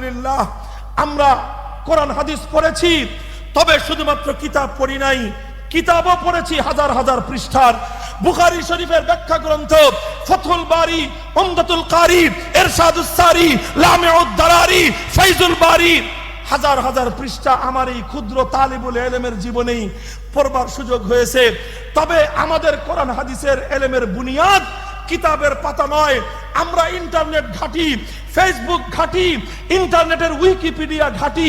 আলহামদুলিল্লাহ, আমরা কোরআন, হাদিস পড়েছি, তবে শুধুমাত্র কিতাব পড়ি নাই, কিতাবও পড়েছি হাজার হাজার পৃষ্ঠার। বুখারী শরীফের ব্যাখ্যা গ্রন্থ ফথুল বারি ওমদাতুল কারি, এরশাদুস সারি, লামিউদ দারারি ফাইজুল বারি। হাজার হাজার পৃষ্ঠা আমার এই ক্ষুদ্র তালিবুল এলেমের জীবনেই পড়বার সুযোগ হয়েছে। তবে আমাদের কোরআন, হাদিসের এলেমের বুনিয়াদ কিতাবের পাতা নয়। আমরা ইন্টারনেট ঘাটি ফেসবুক ঘাটি, ইন্টারনেটের উইকিপিডিয়া ঘাটি,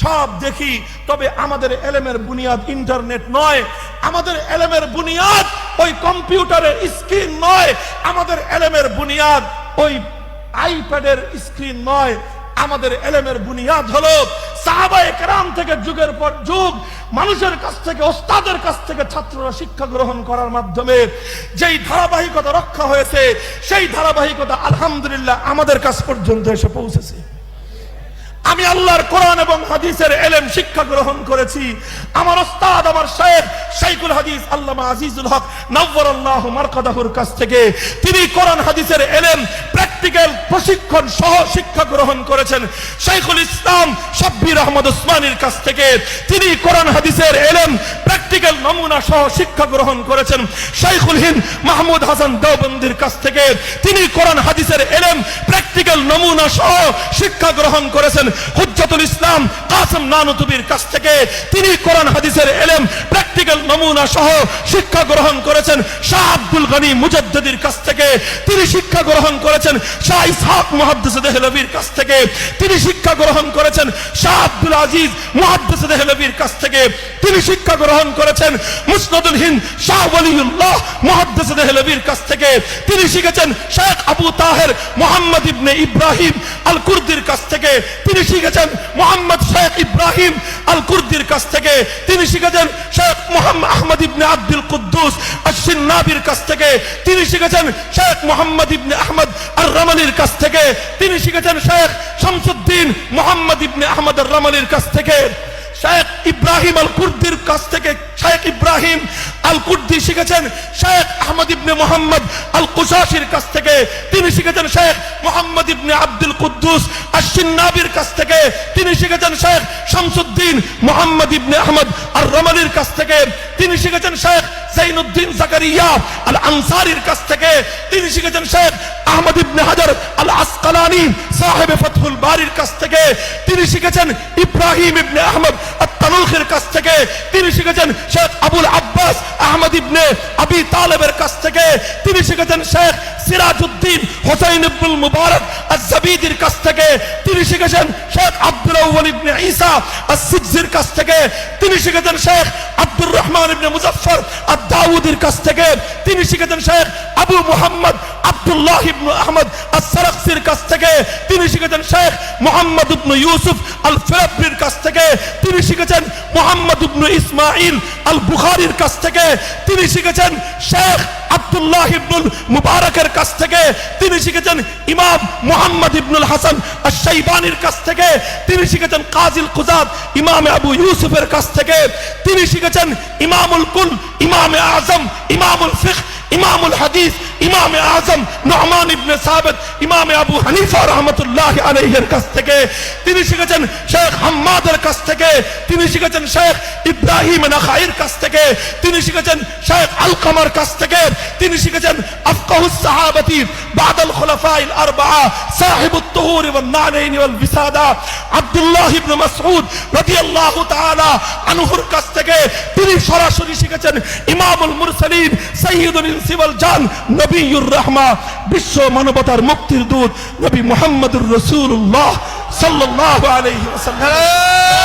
সব দেখি। তবে আমাদের এলেমের বুনিয়াদ ইন্টারনেট নয়। আমাদের এলেমের বুনিয়াদ ওই কম্পিউটারের স্ক্রিন নয়। আমাদের এলেমের বুনিয়াদ ওই আইপ্যাডের স্ক্রিন নয়। আমাদের এলেমের বুনিয়াদ হলো সাহাবায়ে কেরাম থেকে যুগের পর যুগ মানুষের কাছ থেকে, ওস্তাদের কাছ থেকে ছাত্ররা শিক্ষা গ্রহণ করার মাধ্যমে যেই ধারাবাহিকতা রক্ষা হয়েছে, সেই ধারাবাহিকতা আলহামদুলিল্লাহ আমাদের কাছ পর্যন্ত এসে পৌঁছেছে। আমি আল্লাহর কোরআন এবং হাদিসের এলেম শিক্ষা গ্রহণ করেছি। আমার ওস্তাদ, আমার সাহেব শাইখুল হাদিস আল্লামা আজিজুল হক নব্বর আল্লাহ মারকাদাহুর কাছ থেকে তিনি কোরআন, হাদিসের এলেম প্রশিক্ষণ সহ শিক্ষা গ্রহণ করেছেন শাইখুল ইসলাম সাব্বির আহমদ ওসমানীর কাছ থেকে। তিনি কোরআন হাদিসের এলেম, প্র্যাকটিক্যাল নমুনা সহ শিক্ষা গ্রহণ করেছেন শাইখুল হিন্দ মাহমুদ হাসান দেওবন্দির কাছ থেকে। তিনি কোরআন হাদিসের এলেম, প্র্যাকটিক্যাল নমুনা সহ শিক্ষা গ্রহণ করেছেন। হুজ্জাতুল ইসলাম কাসম নানুতুবির কাছ থেকে তিনি কোরআন, হাদিসের এলেম, প্র্যাকটিক্যাল নমুনা সহ শিক্ষা গ্রহণ করেছেন। শাহ আব্দুল গনি মুজাদ্দিদির কাছ থেকে তিনি শিক্ষা গ্রহণ করেছেন। শাহ ইসহাক মুহাদ্দিস দেহলভির কাছ থেকে তিনি শিক্ষা গ্রহণ করেছেন। শাহ আব্দুল আজিজ মুহাদ্দিস দেহলভির কাছ থেকে তিনি শিক্ষা গ্রহণ করেছেন। মুসনাদুল হিন্দ শাহ ওয়ালিউল্লাহ মুহাদ্দিস দেহলভির কাছ থেকে তিনি শিখেছেন। শেখ আবু তাহের মোহাম্মদ ইবনে ইব্রাহিম আল কুর্দির কাছ থেকে তিনি শিখেছেন। মোহাম্মদ শেখ ইব্রাহিম আল কুর্দির কাছ থেকে। তিনি শিখেছেন শেখ মোহাম্মদ আহমদ ইবনে আব্দুল কুদ্দুস আশিন্নাবির কাছ থেকে। তিনি শিখেছেন শেখ মোহাম্মদ ইবনে আহমদ আর রামানির কাছ থেকে। তিনি শিখেছেন শেখ শামসুদ্দিন মোহাম্মদ ইবনে আহমদ আর রামানির কাছ থেকে। শেখ ইব্রাহিম আল কুর্দির কাছ থেকে শেখ ইব্রাহিম আল কুর্দি শিখেছেন শেখ আহমদ ইবনে মোহাম্মদ আল কুশাসির কাছ থেকে তিনি শিখেছেন শেখ মোহাম্মদ ইবনে আব্দুল কুদ্দুস আশিন্নাবির কাছ থেকে তিনি শিখেছেন শেখ শামসুদ্দিন মোহাম্মদ ইবনে আহমদ আর রমালির কাছ থেকে তিনি শিখেছেন শেখ জাইনুদ্দিন জাকারিয়া আল আনসারির কাছ থেকে তিনি শিখেছেন শেখ আহমদ ইবনে হাজার আসকালানি সাহেবে ফতহুল বারির কাছ থেকে। তিনি শিখেছেন ইব্রাহিম ইবনে আহমদ আত-তানুখের কাছ থেকে। তিনি শিখেছেন শেখ আবুল আব্বাস আহমদ ইবনে আবি তালেবের কাছ থেকে। তিনি শিখেছেন শেখ সিরাজউদ্দিন হোসাইন ইবনুল মুবারক আজ-জাবিদির কাছ থেকে। তিনি শিখেছেন শেখ আব্দুল আউয়াল ইবনে ঈসা আস-সিজির কাছ থেকে। তিনি শিখেছেন শেখ আব্দুর রহমান ইবনে মুজাফফর আদ-দাউদির কাছ থেকে তিনি শিখেছেন শেখ আবু মুহাম্মদ আব্দুল্লাহ ইবনু আহমদ আস-সারাকসির কাছ থেকে, তিনি শিখেছেন শেখ মোহাম্মদ ইবনু ইউসুফ আল ফিরাব্বির কাছ থেকে, তিনি শিখেছেন মোহাম্মদ ইবনু ইসমাইল আল বুখারীর কাছ থেকে, তিনি শিখেছেন শেখ আব্দুল্লাহ ইবনুল মুবারকের কাছ থেকে, তিনি শিখেছেন ইমাম মোহাম্মদ ইবনুল হাসান আশ-শাইবানির কাছ থেকে, তিনি শিখেছেন কাজিল কুজাত ইমাম আবু ইউসুফের কাছ থেকে, তিনি শিখেছেন ইমামুল কুল ইমামে আজম ইমামুল ফিকহ ইমামুল হাদিস ইমামে আজম নহমান ইবনে সাবেদ ইমামে আবু হানিফা রহমতুল্লাহ আলাইহির কাছ থেকে। তিনি শিখেছেন শেখ হাম্মাদের কাছ থেকে, তিনি শিখেছেন শেখ ইব্রাহিম নাখাইর কাছ থেকে, তিনি শিখেছেন শেখ আলকামার কাছ থেকে, তিনি শিখেছেন আফকাহুস সাহাবাতি বাদাল খুলাফাইল আরবাআ সাহিবুত তুহুর ওয়ান নানাইন ওয়াল বিসাদা। আব্দুল্লাহ ইবনে মাসউদ রাদিয়াল্লাহু তাআলা আনহুর কাছ থেকে তিনি সরাসরি শিখেছেন ইমামুল মুরসালিন সাইয়্যিদুল ইনসি ওয়াল জান। নবিয়ুর রহমা বিশ্ব মানবতার মুক্তির দূত নবী মোহাম্মদুর রসুল্লাহ সাল্লাহ ওয়াসাল্লাম।